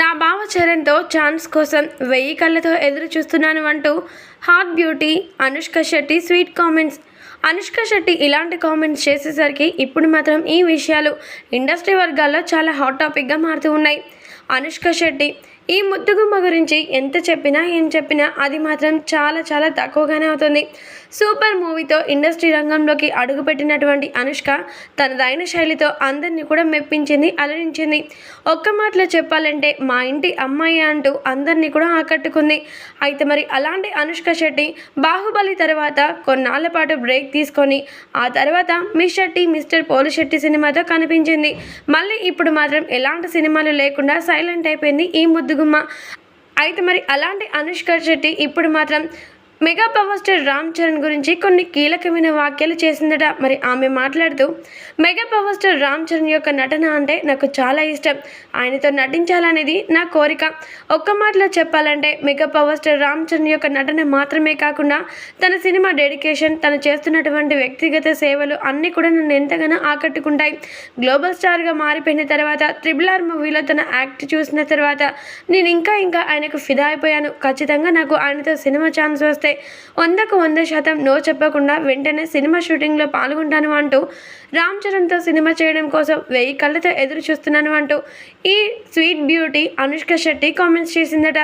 నా బావ చరణ్తో ఛాన్స్ కోసం వెయ్యి కళ్ళతో ఎదురు చూస్తున్నాను అంటూ hot beauty Anushka Shetty sweet comments. Anushka Shetty ఇలాంటి కామెంట్స్ చేసేసరికి ఇప్పుడు మాత్రం ఈ విషయాలు ఇండస్ట్రీ వర్గాల్లో చాలా హాట్ టాపిక్గా మారుతూ ఉన్నాయి. అనుష్క శెట్టి ఈ ముద్దుగుమ్మ గురించి ఎంత చెప్పినా ఏం చెప్పినా అది మాత్రం చాలా చాలా తక్కువగానే అవుతుంది. సూపర్ మూవీతో ఇండస్ట్రీ రంగంలోకి అడుగుపెట్టినటువంటి అనుష్క తనదైన శైలితో అందరినీ కూడా మెప్పించింది అలరించింది. ఒక్క మాటలో చెప్పాలంటే మా ఇంటి అమ్మాయి అంటూ అందరినీ కూడా ఆకట్టుకుంది. అయితే మరి అలాంటి అనుష్క శెట్టి బాహుబలి తర్వాత కొన్నాళ్ళ పాటు బ్రేక్ తీసుకొని ఆ తర్వాత Miss Shetty Mister Polishetty సినిమాతో కనిపించింది. మళ్ళీ ఇప్పుడు మాత్రం ఎలాంటి సినిమాలు లేకుండా సైలెంట్ అయిపోయింది ఈ ముద్దు ముద్దుగుమ్మ అయితే మరి అలాంటి అనుష్క శెట్టి ఇప్పుడు మాత్రం mega power star Ram Charan గురించి కొన్ని కీలకమైన వ్యాఖ్యలు చేసిందట. మరి ఆమె మాట్లాడుతూ mega power star Ram Charan యొక్క నటన అంటే నాకు చాలా ఇష్టం. ఆయనతో నటించాలనేది నా కోరిక. ఒక్క మాటలో చెప్పాలంటే mega power star Ram Charan యొక్క నటన మాత్రమే కాకుండా తన సినిమా డెడికేషన్ తను చేస్తున్నటువంటి వ్యక్తిగత సేవలు అన్నీ కూడా నన్ను ఎంతగానో ఆకట్టుకుంటాయి. గ్లోబల్ స్టార్గా మారిపోయిన తర్వాత త్రిబుల్ ఆర్ మూవీలో తన యాక్ట్ చూసిన తర్వాత నేను ఇంకా ఇంకా ఆయనకు ఫిదా అయిపోయాను. ఖచ్చితంగా నాకు ఆయనతో సినిమా ఛాన్స్ వస్తే వందకు వంద శాతం నో చెప్పకుండా వెంటనే సినిమా షూటింగ్లో పాల్గొంటాను అంటూ రామ్ చరణ్తో సినిమా చేయడం కోసం వెయ్యి కళ్ళతో ఎదురు చూస్తున్నాను అంటూ ఈ sweet beauty Anushka Shetty comments చేసిందట.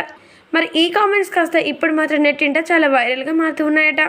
మరి ఈ కామెంట్స్ కాస్త ఇప్పుడు మాత్రం నెట్టింట చాలా వైరల్గా మారుతూ ఉన్నాయట.